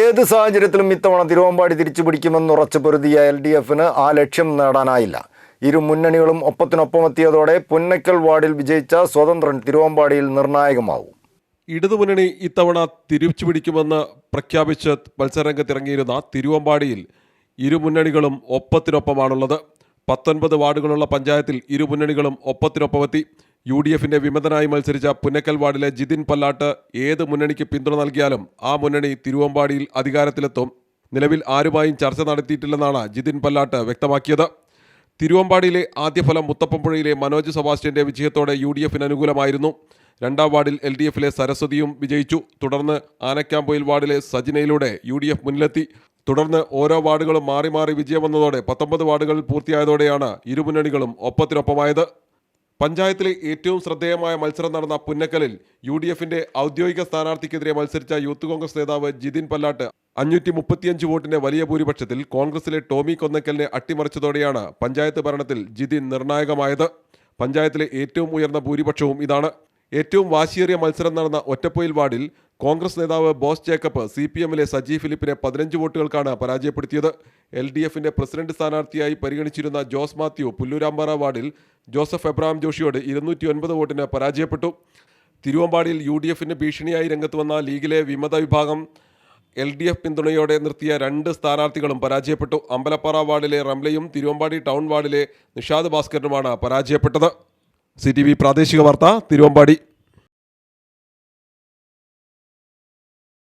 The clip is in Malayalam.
ഏത് സാഹചര്യത്തിലും ഇത്തവണ തിരുവമ്പാടി തിരിച്ചു പിടിക്കുമെന്ന് ഉറച്ചു പൊരുതിയ എൽ ഡി എഫിന് ആ ലക്ഷ്യം നേടാനായില്ല. ഇരു മുന്നണികളും ഒപ്പത്തിനൊപ്പമെത്തിയതോടെ പുന്നക്കൽ വാർഡിൽ വിജയിച്ച സ്വതന്ത്രൻ തിരുവമ്പാടിയിൽ നിർണായകമാവും. ഇടതുമുന്നണി ഇത്തവണ തിരിച്ചു പിടിക്കുമെന്ന് പ്രഖ്യാപിച്ച് മത്സരരംഗത്തിറങ്ങിയിരുന്ന തിരുവമ്പാടിയിൽ ഇരു മുന്നണികളും ഒപ്പത്തിനൊപ്പമാണുള്ളത്. പത്തൊൻപത് വാർഡുകളുള്ള പഞ്ചായത്തിൽ ഇരു മുന്നണികളും ഒപ്പത്തിനൊപ്പമെത്തി. യു ഡി എഫിന്റെ വിമതനായി മത്സരിച്ച പുന്നക്കൽ വാർഡിലെ ജിതിൻ പല്ലാട്ട് ഏത് മുന്നണിക്ക് പിന്തുണ നൽകിയാലും ആ മുന്നണി തിരുവമ്പാടിയിൽ അധികാരത്തിലെത്തും. നിലവിൽ ആരുമായും ചർച്ച നടത്തിയിട്ടില്ലെന്നാണ് ജിതിൻ പല്ലാട്ട് വ്യക്തമാക്കിയത്. തിരുവമ്പാടിയിലെ ആദ്യ ഫലം മുത്തപ്പമ്പുഴയിലെ മനോജ് സെബാസ്റ്റ്യന്റെ വിജയത്തോടെ യു ഡി എഫിന് അനുകൂലമായിരുന്നു. രണ്ടാം വാർഡിൽ എൽ ഡി എഫിലെ സരസ്വതിയും വിജയിച്ചു. തുടർന്ന് ആനക്കാമ്പൊയിൽ വാർഡിലെ സജിനയിലൂടെ യു ഡി എഫ് മുന്നിലെത്തി. തുടർന്ന് ഓരോ വാർഡുകളും മാറി മാറി വിജയം വന്നതോടെ പത്തൊമ്പത് വാർഡുകൾ പൂർത്തിയായതോടെയാണ് ഇരുമുന്നണികളും ഒപ്പത്തിനൊപ്പമായത്. പഞ്ചായത്തിലെ ഏറ്റവും ശ്രദ്ധേയമായ മത്സരം നടന്ന പുന്നക്കലിൽ യു ഡി എഫിന്റെ ഔദ്യോഗിക സ്ഥാനാർത്ഥിക്കെതിരെ മത്സരിച്ച യൂത്ത് കോൺഗ്രസ് നേതാവ് ജിതിൻ പല്ലാട്ട് അഞ്ഞൂറ്റി മുപ്പത്തിയഞ്ച് വോട്ടിന്റെ വലിയ ഭൂരിപക്ഷത്തിൽ കോൺഗ്രസിലെ ടോമി കൊന്നക്കലിനെ അട്ടിമറിച്ചതോടെയാണ് പഞ്ചായത്ത് ഭരണത്തിൽ ജിതിൻ നിർണായകമായത്. പഞ്ചായത്തിലെ ഏറ്റവും ഉയർന്ന ഭൂരിപക്ഷവും ഇതാണ്. ഏറ്റവും വാശിയേറിയ മത്സരം നടന്ന ഒറ്റപ്പൊയിൽ വാർഡിൽ കോൺഗ്രസ് നേതാവ് ബോസ് ജേക്കബ് സി പി എമ്മിലെ സജി ഫിലിപ്പിനെ പതിനഞ്ച് വോട്ടുകൾക്കാണ് പരാജയപ്പെടുത്തിയത്. എൽ ഡി എഫിന്റെ പ്രസിഡന്റ് സ്ഥാനാർത്ഥിയായി പരിഗണിച്ചിരുന്ന ജോസ് മാത്യു പുല്ലൂരാമ്പാറ വാർഡിൽ ജോസഫ് എബ്രഹാം ജോഷിയോട് ഇരുന്നൂറ്റി ഒൻപത് വോട്ടിന് പരാജയപ്പെട്ടു. തിരുവമ്പാടിയിൽ യു ഡി എഫിന് ഭീഷണിയായി രംഗത്ത് വന്ന ലീഗിലെ വിമത വിഭാഗം എൽ ഡി എഫ് പിന്തുണയോടെ നിർത്തിയ രണ്ട് സ്ഥാനാർത്ഥികളും പരാജയപ്പെട്ടു. അമ്പലപ്പാറ വാർഡിലെ റംലയും തിരുവമ്പാടി ടൗൺ വാർഡിലെ നിഷാദ് ഭാസ്കരനുമാണ് പരാജയപ്പെട്ടത്. സി പ്രാദേശിക വാർത്ത തിരുവമ്പാടി.